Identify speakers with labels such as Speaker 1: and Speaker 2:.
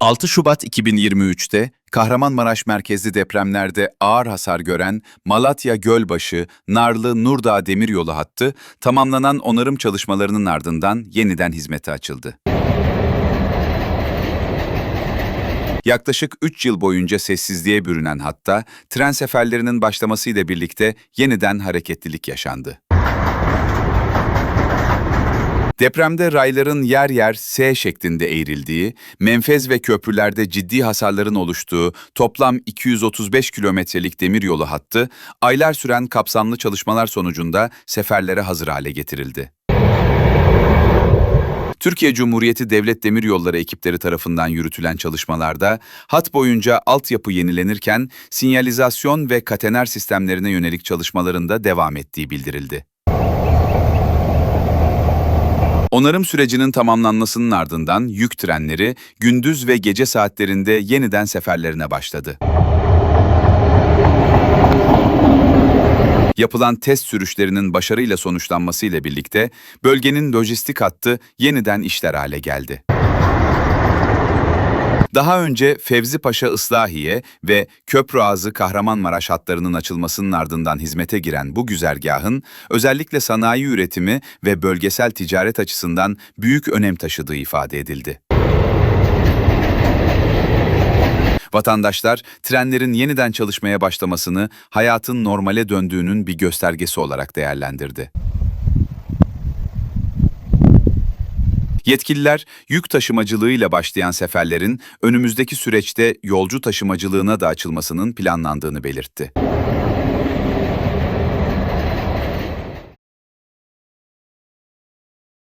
Speaker 1: 6 Şubat 2023'te Kahramanmaraş merkezli depremlerde ağır hasar gören Malatya Gölbaşı, Narlı Nurdağ Demiryolu hattı tamamlanan onarım çalışmalarının ardından yeniden hizmete açıldı. Yaklaşık 3 yıl boyunca sessizliğe bürünen hatta tren seferlerinin başlamasıyla birlikte yeniden hareketlilik yaşandı. Depremde rayların yer yer S şeklinde eğrildiği, menfez ve köprülerde ciddi hasarların oluştuğu toplam 235 kilometrelik demiryolu hattı, aylar süren kapsamlı çalışmalar sonucunda seferlere hazır hale getirildi. Türkiye Cumhuriyeti Devlet Demiryolları ekipleri tarafından yürütülen çalışmalarda hat boyunca altyapı yenilenirken sinyalizasyon ve katener sistemlerine yönelik çalışmaların da devam ettiği bildirildi. Onarım sürecinin tamamlanmasının ardından yük trenleri gündüz ve gece saatlerinde yeniden seferlerine başladı. Yapılan test sürüşlerinin başarıyla sonuçlanmasıyla birlikte bölgenin lojistik hattı yeniden işler hale geldi. Daha önce Fevzi Paşa Islahiye ve Köprü Ağzı Kahramanmaraş hatlarının açılmasının ardından hizmete giren bu güzergahın özellikle sanayi üretimi ve bölgesel ticaret açısından büyük önem taşıdığı ifade edildi. Vatandaşlar trenlerin yeniden çalışmaya başlamasını hayatın normale döndüğünün bir göstergesi olarak değerlendirdi. Yetkililer yük taşımacılığıyla başlayan seferlerin önümüzdeki süreçte yolcu taşımacılığına da açılmasının planlandığını belirtti.